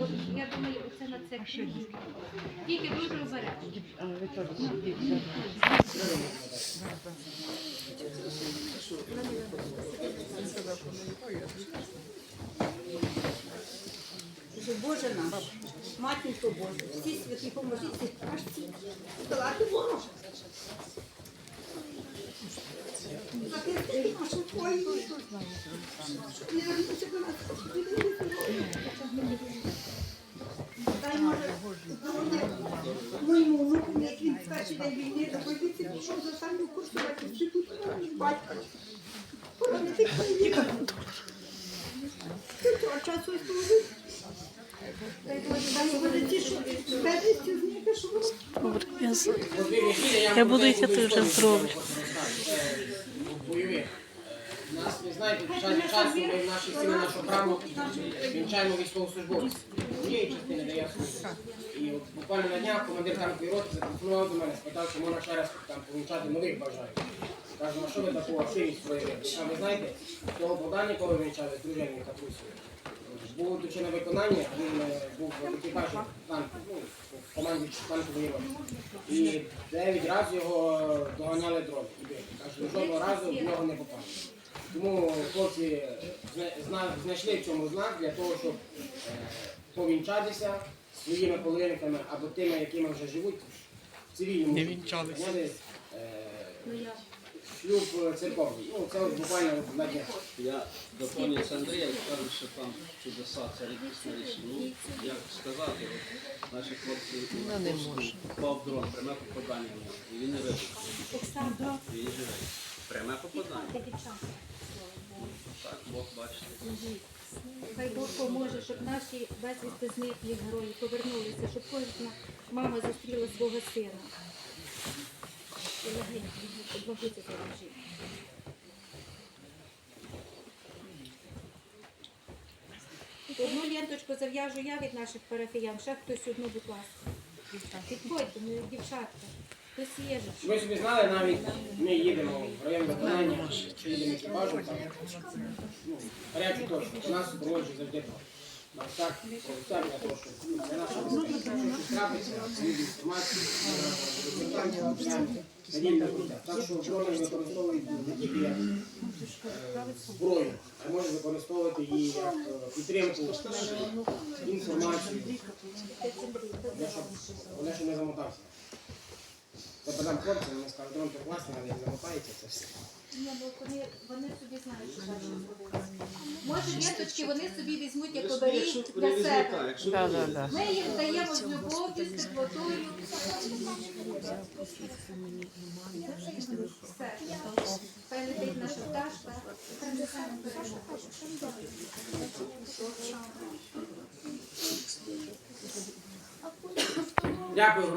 Я думаю, оце на це ключ. Тільки дуже обережно. Боже наш, матінко Боже, всі святі поможіть цій пташці долати ворога. Нашу. Не вернуся до нас. Дай може здоров'я моєму внуку, як він в перший день війни заходиться, пішов за саму курсувати в житу батька. Я, буду йти ти вже здоровий. Нас, ви знаєте, під час часу ми в нашій стіні нашого храму вінчаємо військовослужбовців. Однієї частини дає службу. І от буквально на днях командир танкової роти зателефонував до мене, спитав, чи можна ще раз там повінчати нових бажаючих. Кажу, а що ви таку активність проявили? А ви знаєте, того Богдані, кого ви вінчали, з дружиною Катрусею, було точне виконання, він е, був в екіпажі танку, ну, в команді танкової роти. І дев'ять разів його доганяли дрони. били. Каже, жодного разу в нього не попали. Тому хлопці зна- зна- знайшли в цьому знак для того, щоб е, повінчатися своїми половинками або тими, якими вже живуть в цивільному. Не вінчалися. Шлюб е, церковний. Ну, це от буквально от на днях. Я доповнюю це Андрія і скажу, що там чудеса, це рідкісні речі. Ну, як сказати, от, наші хлопці ну, впав дрон, пряме попадання в нього. І він не вижив. І Він живе. Пряме попадання. Так, Бог бачите. Хай Бог поможе, щоб наші безвісти зниклі герої повернулися, щоб кожна мама зустріла свого сина. Одну ленточку зав'яжу я від наших парафіян, ще хтось одну, будь ласка. Підходьте, дівчатка. Ви собі знали, навіть ми їдемо в район виконання, чи їдемо екіпажем, там, ну, гарячу точку, у нас супроводжує завжди то. На всяк, для того, щоб ну, наша безпека. Якщо щось трапиться, слід інформацію, надійна життя. Так що дрони використовують не тільки як е, зброю, а можна використовувати її як е, підтримку, інформацію, для щоб вони щоб не замотався. Я подам хлопцям, вони скажуть, дрон то класний, але як замотається, це все. Ні, бо вони, вони собі знають, що далі зробити. Може, діточки вони собі візьмуть як оберіг для себе. Якщо Да, да, да. Ми їм даємо з любов'ю, з теплотою. Все. Хай летить наша пташка. Дякую.